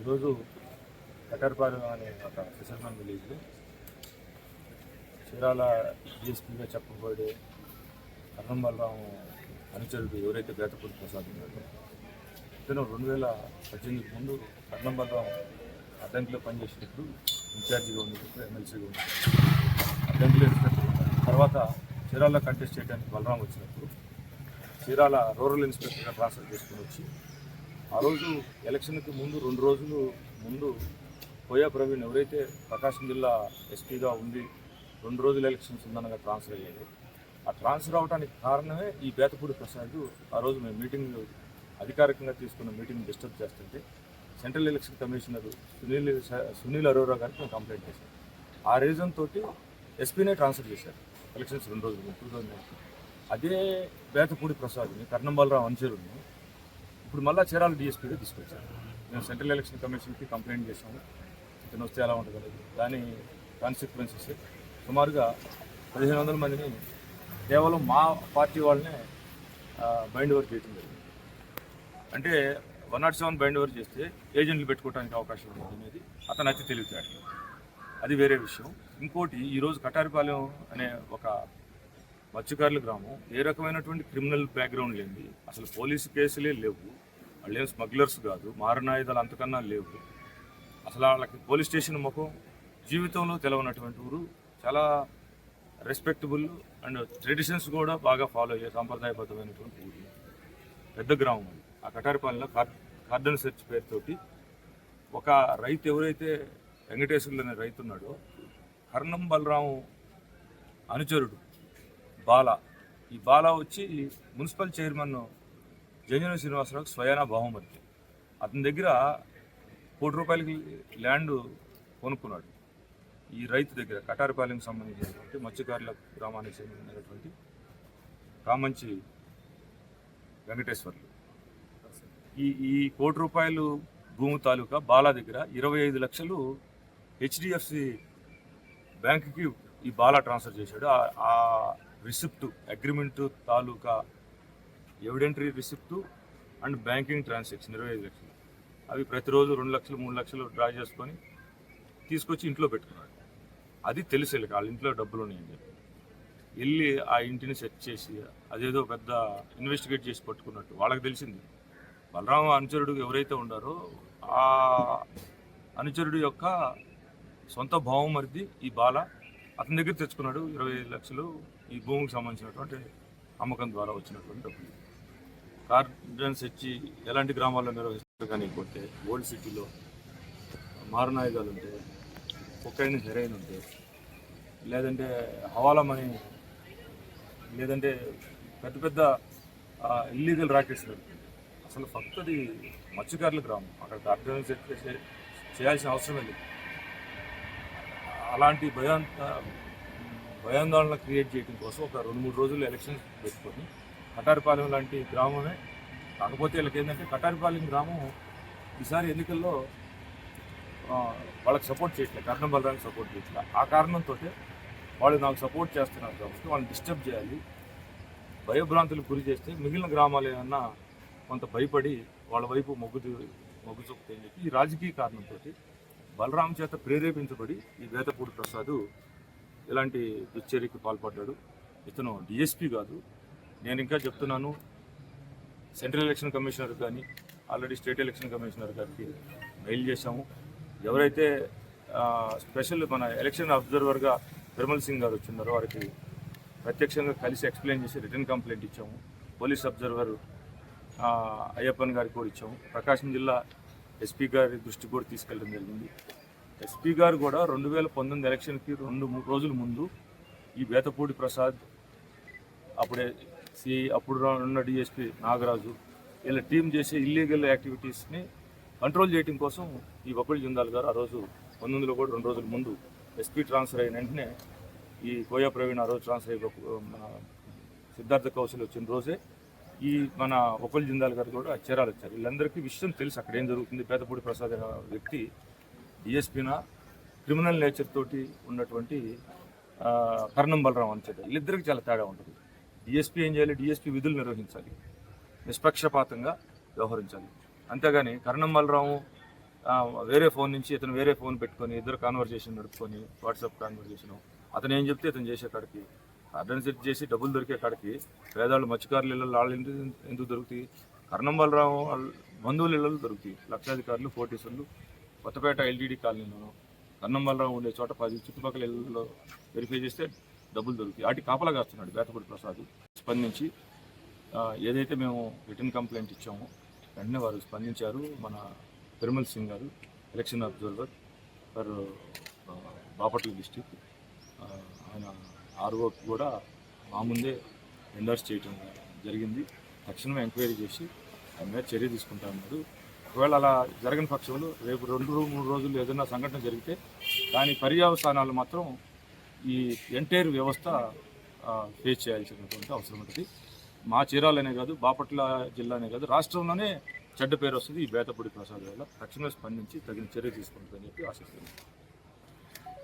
ఈరోజు కటర్పాలెం అనే ఒక ఫిషర్మెన్ విలేజ్లో చీరాల డిఎస్పీగా చెప్పబడే అన్నం బలరాము అనుచరుడు ఎవరైతే బేతపూడి ప్రసాద్ ఉన్నాడో ఇతను రెండు వేల పద్దెనిమిదికి ముందు అన్నం బలరాము అడ్డంకిలో పనిచేసినప్పుడు ఇన్ఛార్జిగా ఉన్నప్పుడు ఎమ్మెల్సీగా ఉన్నప్పుడు అడ్డంకిలో ఇన్స్పెక్టర్ తర్వాత చీరాల కంటెస్ట్ చేయడానికి బలరాం వచ్చినప్పుడు చీరాల రూరల్ ఇన్స్పెక్టర్గా ట్రాన్స్ఫర్ చేసుకుని వచ్చి ఆ రోజు ఎలక్షన్కి ముందు రెండు రోజులు ముందు కోయా ప్రవీణ్ ఎవరైతే ప్రకాశం జిల్లా ఎస్పీగా ఉండి రెండు రోజులు ఎలక్షన్స్ ఉందనగా ట్రాన్స్ఫర్ అయ్యాడు. ఆ ట్రాన్స్ఫర్ అవడానికి కారణమే ఈ బేతపూడి ప్రసాద్. ఆ రోజు మేము మీటింగ్ అధికారికంగా తీసుకున్న మీటింగ్ డిస్టర్బ్ చేస్తుంటే central election commissioner Sunil Sunil Arora గారికి మేము కంప్లైంట్ చేశాం. ఆ రీజన్ తోటి ఎస్పీనే ట్రాన్స్ఫర్ చేశారు. ఎలక్షన్స్ రెండు రోజులు టూ థౌజండ్ అదే బేతపూడి ప్రసాద్ని కర్ణం బలరాం ఇప్పుడు మళ్ళీ చీరాల డిఎస్పీగా తీసుకొచ్చారు. మేము సెంట్రల్ ఎలక్షన్ కమిషన్కి కంప్లైంట్ చేసాము ఇతను వస్తే ఎలా ఉంటుంది దాని కాన్సిక్వెన్సెస్ సుమారుగా పదిహేను వందల మందిని కేవలం మా పార్టీ వాళ్ళనే బైండ్ ఓవర్ చేయడం జరిగింది. అంటే one nought seven bind over చేస్తే ఏజెంట్లు పెట్టుకోవడానికి అవకాశం ఉంది అనేది అతను అతి తెలివితేటలు. అది వేరే విషయం. ఇంకోటి ఈరోజు కటారిపాలెం అనే ఒక మత్స్యకారుల గ్రామం ఏ రకమైనటువంటి క్రిమినల్ బ్యాక్గ్రౌండ్ లేనిది. అసలు పోలీసు కేసులే లేవు. వాళ్ళు ఏం స్మగ్లర్స్ కాదు. మారణాయుధాలు అంతకన్నా లేవు. అసలు వాళ్ళకి పోలీస్ స్టేషన్ ముఖం జీవితంలో తెలవనటువంటి ఊరు చాలా రెస్పెక్టబుల్ అండ్ ట్రెడిషన్స్ కూడా బాగా ఫాలో అయ్యే సాంప్రదాయబద్ధమైనటువంటి ఊరు. పెద్ద గ్రామం అది. ఆ కటారిపాలెంలో కార్ కార్డన్ సెర్చ్ పేరుతోటి ఒక రైతు ఎవరైతే వెంకటేశ్వరులు అనే రైతు ఉన్నాడో కర్ణం బలరాము అనుచరుడు. బాల. ఈ బాల వచ్చి మున్సిపల్ చైర్మన్ జంజన శ్రీనివాసరావుకి స్వయానా బహుమతి. అతని దగ్గర కోటి రూపాయలకి ల్యాండ్ కొనుక్కున్నాడు. ఈ రైతు దగ్గర కటారిపాలెంకి సంబంధించినటువంటి మత్స్యకారుల గ్రామానికి చెందినటువంటి కామంచి వెంకటేశ్వర్లు. ఈ ఈ కోటి రూపాయలు భూమి తాలూకా బాలా దగ్గర ఇరవై ఐదు లక్షలు హెచ్డిఎఫ్సి బ్యాంకుకి ఈ బాలా ట్రాన్స్ఫర్ చేశాడు. ఆ receipt agreement taluka evidentiary receipt and banking transaction ఇరవై ఐదు లక్షలు. అవి ప్రతిరోజు రెండు లక్షలు మూడు లక్షలు డ్రా చేసుకొని తీసుకొచ్చి ఇంట్లో పెట్టుకున్నాడు అది తెలిసి వాళ్ళ ఇంట్లో డబ్బులు ఉన్నాయని చెప్పి. వెళ్ళి ఆ ఇంటిని సెట్ చేసి అదేదో పెద్ద ఇన్వెస్టిగేట్ చేసి పట్టుకున్నట్టు వాళ్ళకి తెలిసింది. బలరామ అనుచరుడు ఎవరైతే ఉండారో ఆ అనుచరుడు యొక్క సొంత భావం మరిది ఈ బాల అతని దగ్గర తెచ్చుకున్నాడు ఇరవై ఐదు లక్షలు ఈ భూమికి సంబంధించినటువంటి అమ్మకం ద్వారా వచ్చినటువంటి డబ్బులు. కార్డన్స్ ఇచ్చి ఎలాంటి గ్రామాల్లో నిర్వహిస్తారు కానీ కొట్టే ఓల్డ్ సిటీలో మారణాయుధాలు ఉంటాయి కుక్కైన హెరైన్ ఉంటాయి లేదంటే హవాలా మనీ లేదంటే పెద్ద పెద్ద ఇల్లీగల్ రాకెట్స్ అసలు ఫస్ట్ అది మత్స్యకారుల గ్రామం. అక్కడ ఆర్గనైజ్ చేయాల్సిన అవసరమే లేదు. అలాంటి భయాంత భయాందోళన క్రియేట్ చేయడం కోసం ఒక రెండు మూడు రోజులు ఎలక్షన్స్ పెట్టుకొని కటారిపాలెం లాంటి గ్రామమే. కాకపోతే వీళ్ళకి ఏంటంటే కటారిపాలెం గ్రామం ఈసారి ఎన్నికల్లో వాళ్ళకి సపోర్ట్ చేయట్లేదు కర్ణం బలరానికి సపోర్ట్ చేయట్లేదు ఆ కారణంతో వాళ్ళు నాకు సపోర్ట్ చేస్తున్నారు కాబట్టి వాళ్ళని డిస్టర్బ్ చేయాలి. భయభ్రాంతులకు గురి చేస్తే మిగిలిన గ్రామాలు ఏమన్నా కొంత భయపడి వాళ్ళ వైపు మొగ్గు మొగ్గు చూపుతాయని చెప్పి ఈ రాజకీయ కారణంతో బలరాం చేత ప్రేరేపించబడి ఈ వేదపూడి ప్రసాద్ ఇలాంటి దుశ్చర్యకి పాల్పడ్డాడు. ఇతను డిఎస్పీ కాదు. నేను ఇంకా చెప్తున్నాను సెంట్రల్ ఎలక్షన్ కమిషనర్ కానీ ఆల్రెడీ స్టేట్ ఎలక్షన్ కమిషనర్ గారికి మెయిల్ చేశాము. ఎవరైతే స్పెషల్ మన ఎలక్షన్ అబ్జర్వర్గా నిర్మల్ సింగ్ గారు వచ్చిన్నారో వారికి ప్రత్యక్షంగా కలిసి ఎక్స్ప్లెయిన్ చేసి రిటర్న్ కంప్లైంట్ ఇచ్చాము. పోలీస్ అబ్జర్వర్ అయ్యప్పన్ గారికి కూడా ఇచ్చాము ప్రకాశం జిల్లా ఎస్పీ గారి దృష్టికి కూడా తీసుకెళ్ళడం జరిగింది. ఎస్పీ గారు కూడా రెండు వేల పంతొమ్మిది ఎలక్షన్కి రెండు మూడు రోజుల ముందు ఈ బేతపూడి ప్రసాద్ అప్పుడే సి అప్పుడు ఉన్న డిఎస్పీ నాగరాజు వీళ్ళ టీం చేసే ఇల్లీగల్ యాక్టివిటీస్ని కంట్రోల్ చేయడం కోసం ఈ ఒకళ్ళు జిందాల్ గారు ఆ రోజు పంతొమ్మిదిలో కూడా రెండు రోజుల ముందు ఎస్పీ ట్రాన్స్ఫర్ అయిన వెంటనే ఈ కోయా ప్రవీణ్ ఆ రోజు ట్రాన్స్ఫర్ అయ్యి మన సిద్ధార్థ కౌశల్ వచ్చిన రోజే ఈ మన ఒకళ్ళు జిందాల్ గారు కూడా చీరాలు వచ్చారు వీళ్ళందరికీ విషయం తెలుసు అక్కడ ఏం జరుగుతుంది. పేదపూడి ప్రసాద్ వ్యక్తి డిఎస్పీన క్రిమినల్ నేచర్ తోటి ఉన్నటువంటి కర్ణం బలరాం అని చెప్పి. వీళ్ళిద్దరికి చాలా తేడా ఉంటుంది. డిఎస్పీ ఏం చేయాలి? డిఎస్పీ విధులు నిర్వహించాలి. నిష్పక్షపాతంగా వ్యవహరించాలి. అంతేగాని కర్ణం బలరాము వేరే ఫోన్ నుంచి ఇతను వేరే ఫోన్ పెట్టుకొని ఇద్దరు కాన్వర్జేషన్ నడుపుకొని వాట్సాప్ కాన్వర్జేషన్ అతను ఏం చెప్తే ఇతను చేసే కాడికి అడ్రస్ సెట్ చేసి డబ్బులు దొరికే కాడికి పేదవాళ్ళు మత్స్యకారులు ఇళ్ళు వాళ్ళ ఇంటి ఎందుకు దొరుకుతాయి? కర్ణం బలరాము వాళ్ళ బంధువుల దొరుకుతాయి. లక్షాధికారులు కోటీసులు కొత్తపేట ఎల్టీడీ కాలనీలో కన్నం ఉండే చోట పది చుట్టుపక్కల ఇళ్ళలో వెరిఫై చేస్తే డబ్బులు దొరుకుతాయి. వాటి కాపలా కాస్తున్నాడు బేతపూడి ప్రసాద్. స్పందించి ఏదైతే మేము రిటర్న్ కంప్లైంట్ ఇచ్చామో వెంటనే వారు స్పందించారు. మన Tirumal Singh garu election observer for Bapatla district ఆయన ఆర్ఓకి కూడా మా ముందే ఎండర్స్ చేయటం జరిగింది. తక్షణమే ఎంక్వైరీ చేసి ఆయన మీద చర్య తీసుకుంటా ఉన్నారు ఒకవేళ అలా జరగని పక్షంలో రేపు రెండు మూడు రోజులు ఏదైనా సంఘటన జరిగితే దాని పర్యవసానాలు మాత్రం ఈ ఎంటైర్ వ్యవస్థ ఫేస్ చేయాల్సినటువంటి అవసరం ఉంటుంది. మా చీరాలనే కాదు బాపట్ల జిల్లానే కాదు రాష్ట్రంలోనే చెడ్డ పేరు వస్తుంది ఈ బేతపూడి ప్రసాద్ వల్ల తక్షణమే స్పందించి తగిన చర్య తీసుకుంటుందని చెప్పి ఆశిస్తున్నాను